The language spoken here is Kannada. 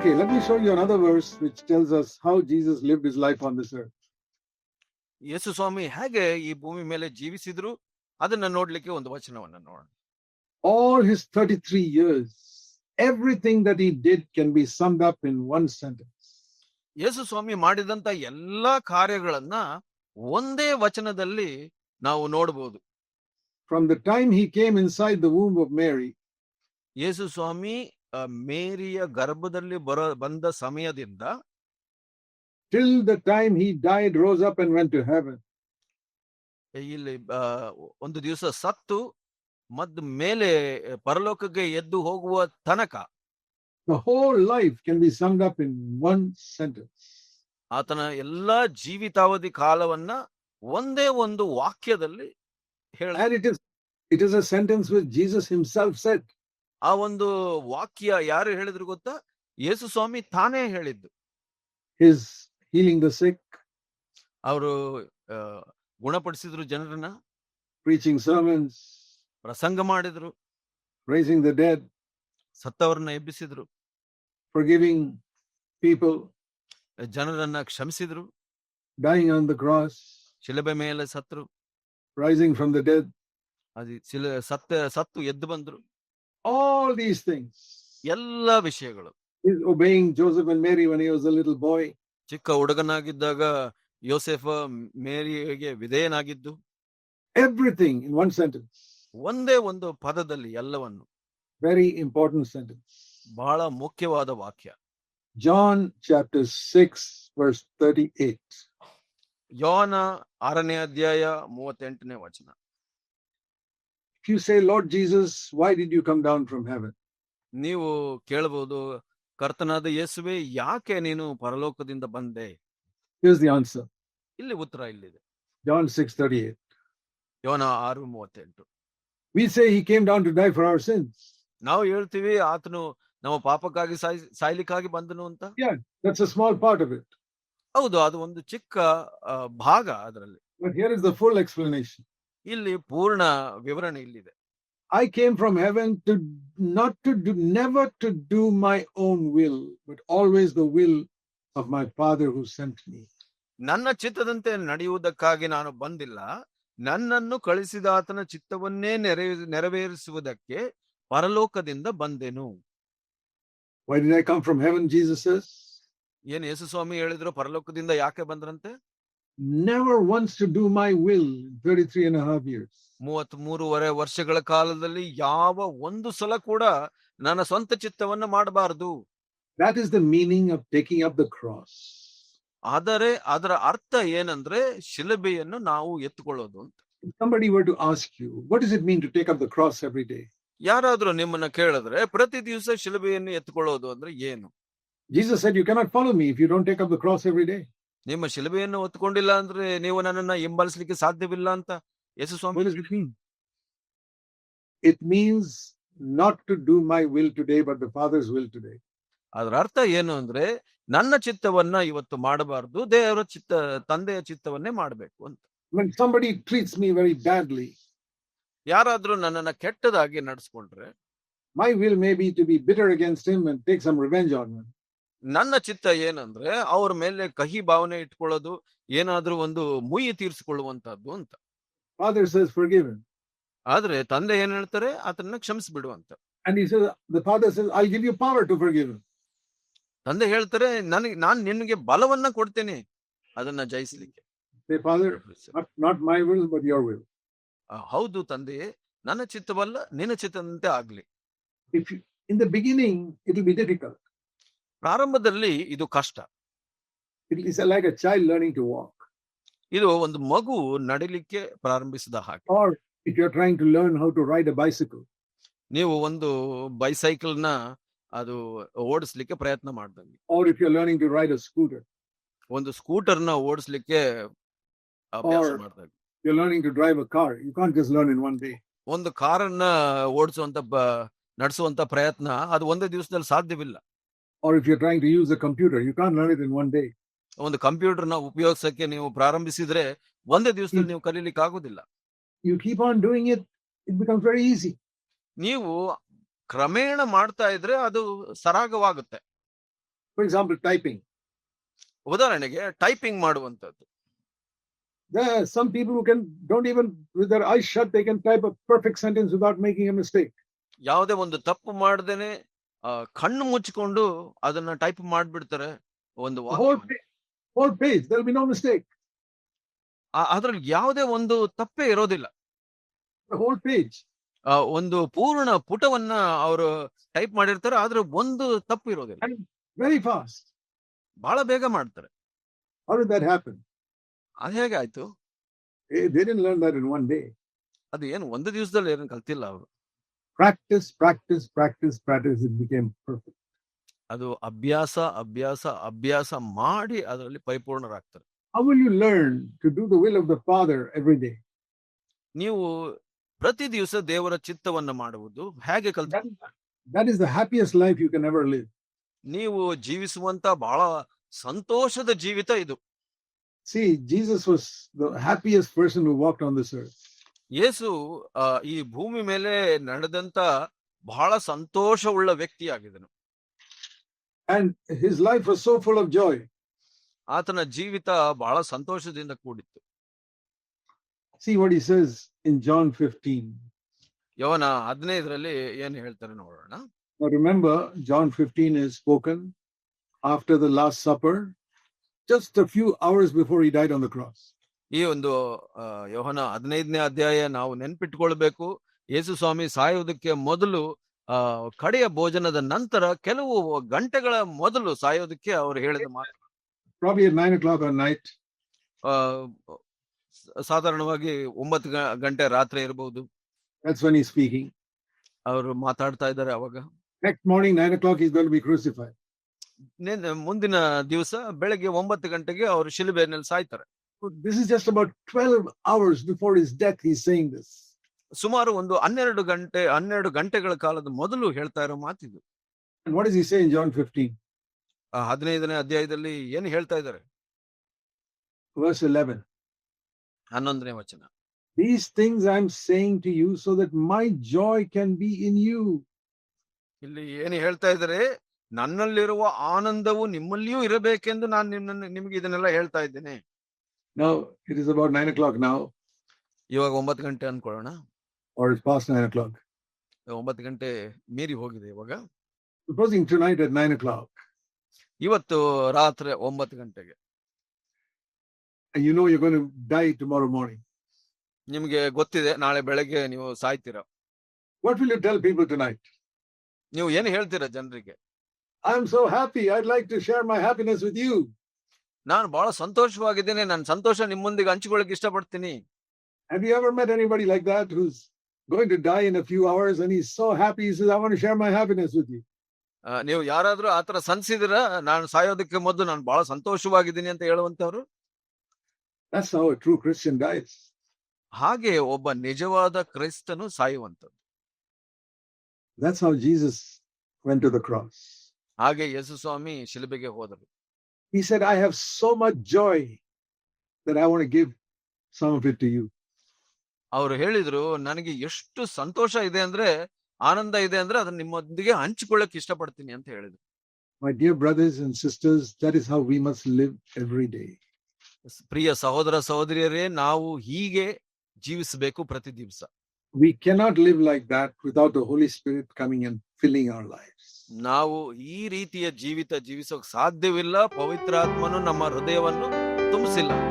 Okay, let me show you another verse which tells us how Jesus lived his life on this earth. ಯೇಸು ಸ್ವಾಮಿ ಹೇಗೆ ಈ ಭೂಮಿ ಮೇಲೆ ಜೀವಿಸಿದ್ರು ಅದನ್ನ ನೋಡ್ಲಿಕ್ಕೆ ಒಂದು ವಚನವನ್ನ ನೋಡೋಣ All his 33 years, everything that he did can be summed up in one sentence. ಯೇಸು ಸ್ವಾಮಿ ಮಾಡಿದಂತ ಎಲ್ಲಾ ಕಾರ್ಯಗಳನ್ನ ಒಂದೇ ವಚನದಲ್ಲಿ ನಾವು ನೋಡಬಹುದು From the time he came inside the womb of Mary ಯೇಸು ಸ್ವಾಮಿ ಆ, ಮೇರಿಯ ಗರ್ಭದಲ್ಲಿ ಬರ ಬಂದ ಸಮಯದಿಂದ till the time he died rose up and went to heaven ಇಲ್ಲಿ ಒಂದು ದಿವಸ ಸತ್ತು ಮದ್ ಮೇಲೆ ಪರಲೋಕಕ್ಕೆ ಎದ್ದು ಹೋಗುವ ತನಕ whole life can be summed up in one sentence ಆತನ ಎಲ್ಲಾ ಜೀವಿತಾವಧಿ ಕಾಲವನ್ನ ಒಂದೇ ಒಂದು ವಾಕ್ಯದಲ್ಲಿ ಹೇಳ it is it is a sentence with Jesus himself said ಆ ಒಂದು ವಾಕ್ಯ ಯಾರು ಹೇಳಿದ್ರು ಗೊತ್ತಾ? ಯೇಸು ಸ್ವಾಮಿ ತಾನೇ ಹೇಳಿದ್ದು. His healing the sick, ಅವರು ಗುಣಪಡಿಸಿದ್ರು ಜನರನ್ನ. ಪ್ರೀಚಿಂಗ್ ಸರ್ವೆನ್ಸ್ ಪ್ರಸಂಗ ಮಾಡಿದ್ರು. Raising ದ ಡೆಡ್ ಸತ್ತವರನ್ನ ಎಬ್ಬಿಸಿದ್ರು. Forgiving people, ಜನರನ್ನ ಕ್ಷಮಿಸಿದ್ರು. ಡೈಯಿಂಗ್ ಆನ್ ದ ಕ್ರಾಸ್ ಶಿಲಬೆ ಮೇಲೆ ಸತ್ರು. ರೈಸಿಂಗ್ ಫ್ರಮ್ ದ ಡೆಡ್ ಅದು ಶಿಲ ಸತ್ತ ಸತ್ತು ಎದ್ದು ಬಂದ್ರು. All these things. ಎಲ್ಲ ವಿಷಯಗಳು is obeying Joseph and Mary when he was a little boy. ಚಿಕ್ಕ ಹುಡುಗನಾಗಿದ್ದಾಗ ಯೋಸೆಫ ಮೇರಿಯಗೆ ವಿಧೇಯನಾಗಿದ್ದು Everything in one sentence. ಒಂದೇ ಒಂದು ಪದದಲ್ಲಿ ಎಲ್ಲವನ್ನು Very important sentence. ಬಹಳ ಮುಖ್ಯವಾದ ವಾಕ್ಯ John chapter 6, verse 38. ಯೋನ ಆರನೇ ಅಧ್ಯಾಯ ಮೂವತ್ತೆಂಟನೇ ವಚನ If you say, Lord Jesus, why did you come down from heaven? ನೀವು ಕೇಳಬಹುದು ಕರ್ತನಾದ ಯೇಸುವೆ ಯಾಕೆ ನೀನು ಪರಲೋಕದಿಂದ ಬಂದೆ Here's the answer. ಇಲ್ಲಿ ಉತ್ತರ ಇಲ್ಲಿದೆ John 6, 38. ಯೋನ ಆರು ಮೂವತ್ತೆಂಟು We say he came down to die for our sins. ನಾವು ಹೇಳ್ತೀವಿ ಆತನು ನಮ್ಮ ಪಾಪಕ್ಕಾಗಿ ಸಾಯ್ ಸಾಯ್ಲಿಕ್ಕಾಗಿ ಬಂದನು ಅಂತ That's a small part of it. ಹೌದು ಅದು ಒಂದು ಚಿಕ್ಕ ಆ, ಭಾಗ ಅದರಲ್ಲಿ But here is the full explanation. ಇಲ್ಲಿ ಪೂರ್ಣ ವಿವರಣೆ ಇಲ್ಲಿದೆ. I came from heaven to not to do never to do my own will but always the will of my father who sent me ನನ್ನ ಚಿತ್ತದಂತೆ ನಡೆಯುವುದಕ್ಕಾಗಿ ನಾನು ಬಂದಿಲ್ಲ. ನನ್ನನ್ನು ಕಳಿಸಿದ ಆತನ ಚಿತ್ತವನ್ನೇ ನೆರವೇರಿಸುವುದಕ್ಕೆ ಪರಲೋಕದಿಂದ ಬಂದೆನು. Why did I come from ಏನು ಯೇಸು ಸ್ವಾಮಿ ಹೇಳಿದ್ರು ಪರಲೋಕದಿಂದ ಯಾಕೆ ಬಂದ್ರಂತೆ? Never once to do my will in 33 and a half years. ಮೂವತ್ತ್ ಮೂರುವರೆ ವರ್ಷಗಳ ಕಾಲದಲ್ಲಿ ಯಾವ ಒಂದು ಸಲ ಕೂಡ ನನ್ನ ಸ್ವಂತ ಚಿತ್ತವನ್ನ ಮಾಡಬಾರದು That is the meaning of taking up the cross. ಆದರೆ ಅದರ ಅರ್ಥ ಏನಂದ್ರೆ ಶಿಲಬೆಯನ್ನು ನಾವು ಎತ್ತುಕೊಳ್ಳೋದು ಅಂತ If somebody were to ask you, what does it mean to take up the cross every day? ಯಾರಾದ್ರೂ ನಿಮ್ಮನ್ನ ಕೇಳಿದ್ರೆ ಪ್ರತಿ ದಿವಸ ಶಿಲಬೆಯನ್ನು ಎತ್ತುಕೊಳ್ಳೋದು ಅಂದ್ರೆ ಏನು Jesus said, You cannot follow me if you don't take up the cross every day. ನಿಮ್ಮ ಶಿಲುಬೆಯನ್ನು ಹೊತ್ತುಕೊಂಡಿಲ್ಲ ಅಂದ್ರೆ ನೀವು ನನ್ನನ್ನ ಹಿಂಬಾಲಿಸಲಿಕ್ಕೆ ಸಾಧ್ಯವಿಲ್ಲ ಅಂತ Yesu Swami it means not to do my will today but the father's will today ಅದರ ಅರ್ಥ ಏನು ಅಂದ್ರೆ ನನ್ನ ಚಿತ್ತವನ್ನ ಇವತ್ತು ಮಾಡಬಾರದು ದೇವರ ಚಿತ್ತ ತಂದೆಯ ಚಿತ್ತವನ್ನೇ ಮಾಡಬೇಕು ಅಂತ. Like somebody treats me very badly ಯಾರಾದರೂ ನನ್ನನ್ನ ಕೆಟ್ಟದಾಗಿ ನಡೆಸ್ಕೊಂಡ್ರೆ my will may be to be bitter against he and take some revenge on he ನನ್ನ ಚಿತ್ತ ಏನಂದ್ರೆ ಅವ್ರ ಮೇಲೆ ಕಹಿ ಭಾವನೆ ಇಟ್ಕೊಳ್ಳೋದು ಏನಾದ್ರೂ ಒಂದು ಮುಯಿ ತೀರ್ಸ್ಕೊಳ್ಳುವಂತದ್ದು ಅಂತ. ಆದ್ರೆ ತಂದೆ ಏನ್ ಹೇಳ್ತಾರೆ? ಅದನ್ನ ಕ್ಷಮಿಸ್ ಬಿಡುವಂತ ತಂದೆ ಹೇಳ್ತಾರೆ ನನಗೆ ನಾನು ನಿನ್ಗೆ ಬಲವನ್ನ ಕೊಡ್ತೇನೆ ಅದನ್ನ ಜಯಿಸಲಿಕ್ಕೆ. ಹೌದು ತಂದೆ ನನ್ನ ಚಿತ್ತವಲ್ಲ ನಿನ್ನ ಚಿತ್ತದಂತೆ ಆಗ್ಲಿ. In the beginning it difficult ಪ್ರಾರಂಭದಲ್ಲಿ ಇದು ಕಷ್ಟ. ಚೈಲ್ಡ್ ಟು ವಾಕ್ ಇದು ಒಂದು ಮಗು ನಡಿಲಿಕ್ಕೆ ಪ್ರಾರಂಭಿಸಿದ ಹಾಗೆ. You to how to ride ನೀವು ಒಂದು ಬೈಸೈಕಲ್ನ ಅದು ಓಡಿಸ್ಲಿಕ್ಕೆ ಪ್ರಯತ್ನ ಮಾಡಿದಂಗೆ. If you to ride scooter ಒಂದು ಸ್ಕೂಟರ್ನ ಓಡಿಸ್ಲಿಕ್ಕೆ ಯು ಟು ಕಾರ್ ಯು ಒಂದು ಕಾರನ್ನ ಓಡಿಸುವಂತ ನಡೆಸುವಂತ ಪ್ರಯತ್ನ ಅದು ಒಂದೇ ದಿವಸದಲ್ಲಿ ಸಾಧ್ಯವಿಲ್ಲ. Or if you're trying to use a computer, you can't learn it in one day. ಒಂದು ಕಂಪ್ಯೂಟರ್ನ ಉಪಯೋಗಿಸಕ್ಕೆ ನೀವು ಪ್ರಾರಂಭಿಸಿದ್ರೆ ಒಂದೇ ದಿವಸದಲ್ಲಿ ನೀವು ಕಲೀಲಿಕ್ಕೆ ಆಗುದಿಲ್ಲ You keep on doing it, it becomes very easy. ನೀವು ಕ್ರಮೇಣ ಮಾಡ್ತಾ ಇದ್ರೆ ಅದು ಸರಾಗವಾಗುತ್ತೆ For example, typing. ಉದಾಹರಣೆಗೆ ಟೈಪಿಂಗ್ ಮಾಡುವಂತದ್ದು There are some people who can don't even with their eyes shut, they can type a perfect sentence without making a mistake. ಯಾವುದೇ ಒಂದು ತಪ್ಪು ಮಾಡ್ದೇನೆ ಕಣ್ಣು ಮುಚ್ಚಿಕೊಂಡು ಅದನ್ನ ಟೈಪ್ ಮಾಡ್ಬಿಡ್ತಾರೆ ಒಂದು ಅದ್ರಲ್ಲಿ ಯಾವುದೇ ಒಂದು ತಪ್ಪೇ ಇರೋದಿಲ್ಲ. ಹೋಲ್ ಒಂದು ಪೂರ್ಣ ಪುಟವನ್ನ ಅವರು ಟೈಪ್ ಮಾಡಿರ್ತಾರೆ ಆದ್ರೆ ಒಂದು ತಪ್ಪು ಇರೋದಿಲ್ಲ. ವೆರಿ ಫಾಸ್ಟ್ ಬಹಳ ಬೇಗ ಮಾಡ್ತಾರೆ? ಅದ್ ಹೇಗೆ ಆಯ್ತು. ಅದು ಏನು ಒಂದು ದಿವಸದಲ್ಲಿ ಏನು ಕಲ್ತಿಲ್ಲ ಅವರು. Practice, practice, practice, practice. It became perfect. ಅದು ಅಭ್ಯಾಸ ಅಭ್ಯಾಸ ಅಭ್ಯಾಸ ಮಾಡಿ ಅದರಲ್ಲಿ ಪರಿಪೂರ್ಣರಾಗ್ತಾರೆ How will you learn to do the will of the Father every day? ನೀವು ಪ್ರತಿ ದಿವಸ ದೇವರ ಚಿತ್ತವನ್ನ ಮಾಡುವುದು ಹೇಗೆ ಕಲ್ತ That, that is the happiest life you can ever live. ನೀವು ಜೀವಿಸುವಂತ ಬಹಳ ಸಂತೋಷದ ಜೀವಿತ ಇದು See, Jesus was the happiest person who walked on this earth. ಯೇಸು ಆ, ಈ ಭೂಮಿ ಮೇಲೆ ನಡೆದಂತ ಬಹಳ ಸಂತೋಷವುಳ್ಳ ವ್ಯಕ್ತಿಯಾಗಿದ್ದನು And his life was so full of joy. ಆತನ ಜೀವಿತ ಬಹಳ ಸಂತೋಷದಿಂದ ಕೂಡಿತ್ತು See what he says in John 15. ಯವನ ಹದಿನೈದರಲ್ಲಿ ಏನ್ ಹೇಳ್ತಾರೆ ನೋಡೋಣ Now remember, John 15 is spoken after the Last Supper, just a few hours before he died on the cross. ಈ ಒಂದು ಯೋಹನ ಹದಿನೈದನೇ ಅಧ್ಯಾಯ ನಾವು ನೆನ್ಪಿಟ್ಕೊಳ್ಬೇಕು. ಯೇಸು ಸ್ವಾಮಿ ಸಾಯೋದಕ್ಕೆ ಮೊದಲು ಆ ಕಡೆಯ ಭೋಜನದ ನಂತರ ಕೆಲವು ಗಂಟೆಗಳ ಮೊದಲು ಸಾಯೋದಕ್ಕೆ ಅವರು ಹೇಳಿದ ಮಾತು. ಸಾಧಾರಣವಾಗಿ ಒಂಬತ್ತು ಗಂಟೆ ರಾತ್ರಿ ಇರಬಹುದು ಸ್ಪೀಕಿಂಗ್ when he's speaking. ಅವರು ಮಾತಾಡ್ತಾ ಇದ್ದಾರೆ ಅವಾಗ. Next morning nine o'clock ಮುಂದಿನ ದಿವಸ ಬೆಳಗ್ಗೆ ಒಂಬತ್ತು ಗಂಟೆಗೆ ಅವರು ಶಿಲುಬೆನಲ್ಲಿ ಸಾಯ್ತಾರೆ. This is just about 12 hours before his death. He's saying this. ಸುಮಾರು ಒಂದು ಹನ್ನೆರಡು ಗಂಟೆ ಹನ್ನೆರಡು ಗಂಟೆಗಳ ಕಾಲದ ಮೊದಲು ಹೇಳ್ತಾ ಇರೋ ಮಾತಿದು And what does he say in John 15, ಆ ಹದಿನೈದನೇ ಅಧ್ಯಾಯದಲ್ಲಿ ಏನು ಹೇಳ್ತಾ ಇದ್ದಾರೆ verse 11? ಹನ್ನೊಂದನೇ ವಚನ These things I'm saying to you so that my joy can be in you. ಇಲ್ಲಿ ಏನು ಹೇಳ್ತಾ ಇದ್ದಾರೆ ನನ್ನಲ್ಲಿರುವ ಆನಂದವು ನಿಮ್ಮಲ್ಲಿಯೂ ಇರಬೇಕೆಂದು ನಾನು ನಿಮ್ಮನ್ನ ನಿಮ್ಗೆ ಇದನ್ನೆಲ್ಲ ಹೇಳ್ತಾ ಇದ್ದೇನೆ Now, it is about nine o'clock now, ಇವಾಗ ಒಂಬತ್ತು ಗಂಟೆ ಅನ್ಕೊಳ್ಳೋಣ or it's past nine o'clock. ಒಂಬತ್ತು ಗಂಟೆ ಮೀರಿ ಹೋಗಿದೆ ಇವಾಗ Supposing tonight at nine o'clock, ಇವತ್ತು ರಾತ್ರಿ ಒಂಬತ್ತು ಗಂಟೆಗೆ and you know you're going to die tomorrow morning. ನಿಮ್ಗೆ ಗೊತ್ತಿದೆ ನಾಳೆ ಬೆಳಗ್ಗೆ ನೀವು ಸಾಯ್ತೀರ What will you tell people tonight? ನೀವು ಏನು ಹೇಳ್ತೀರಾ ಜನರಿಗೆ I'm so happy. I'd like to share my happiness with you. ನಾನು ಬಹಳ ಸಂತೋಷವಾಗಿದ್ದೇನೆ ನನ್ನ ಸಂತೋಷ ನಿಮ್ಮೊಂದಿಗೆ ಹಂಚಿಕೊಳ್ಳಕ್ಕೆ ಇಷ್ಟಪಡ್ತೀನಿ Have you ever met anybody like that who's going to die in a few hours and he's so happy? He says, I want to share my happiness with you. ಆ, ನೀವು ಯಾರಾದ್ರೂ ಆತರ ಸನ್ಸಿದಿರ ನಾನು ಸಾಯೋದಕ್ಕೆ ಮೊದಲು ನಾನು ಬಹಳ ಸಂತೋಷವಾಗಿದ್ದೀನಿ ಅಂತ ಹೇಳುವಂತವ್ರು That's how a true Christian dies. ಹಾಗೆ ಒಬ್ಬ ನಿಜವಾದ ಕ್ರೈಸ್ತನು ಸಾಯುವಂತದ್ದು That's how Jesus went to the cross. ಹಾಗೆ ಯೇಸು ಸ್ವಾಮಿ ಶಿಲುಬೆಗೆ ಹೋದರು He said, I have so much joy that I want to give some of it to you. ಅವರು ಹೇಳಿದ್ರು ನನಗೆ ಎಷ್ಟು ಸಂತೋಷ ಇದೆ ಅಂದ್ರೆ ಆನಂದ ಇದೆ ಅಂದ್ರೆ ಅದನ್ನ ನಿಮ್ಮೊಂದಿಗೆ ಹಂಚಿಕೊಳ್ಳಕ್ ಇಷ್ಟಪಡ್ತೀನಿ ಅಂತ ಹೇಳಿದ್ರು My dear brothers and sisters, that is how we must live every day. ಪ್ರಿಯ ಸಹೋದರ ಸಹೋದರಿಯರೇ ನಾವು ಹೀಗೆ ಜೀವಿಸಬೇಕು ಪ್ರತಿ ದಿವಸ We cannot live like that without the Holy Spirit coming and filling our lives. ನಾವು ಈ ರೀತಿಯ ಜೀವಿತ ಜೀವಿಸೋಕ್ ಸಾಧ್ಯವಿಲ್ಲ ಪವಿತ್ರಾತ್ಮನು ನಮ್ಮ ಹೃದಯವನ್ನು ತುಂಬಿಸಿಲ್ಲ.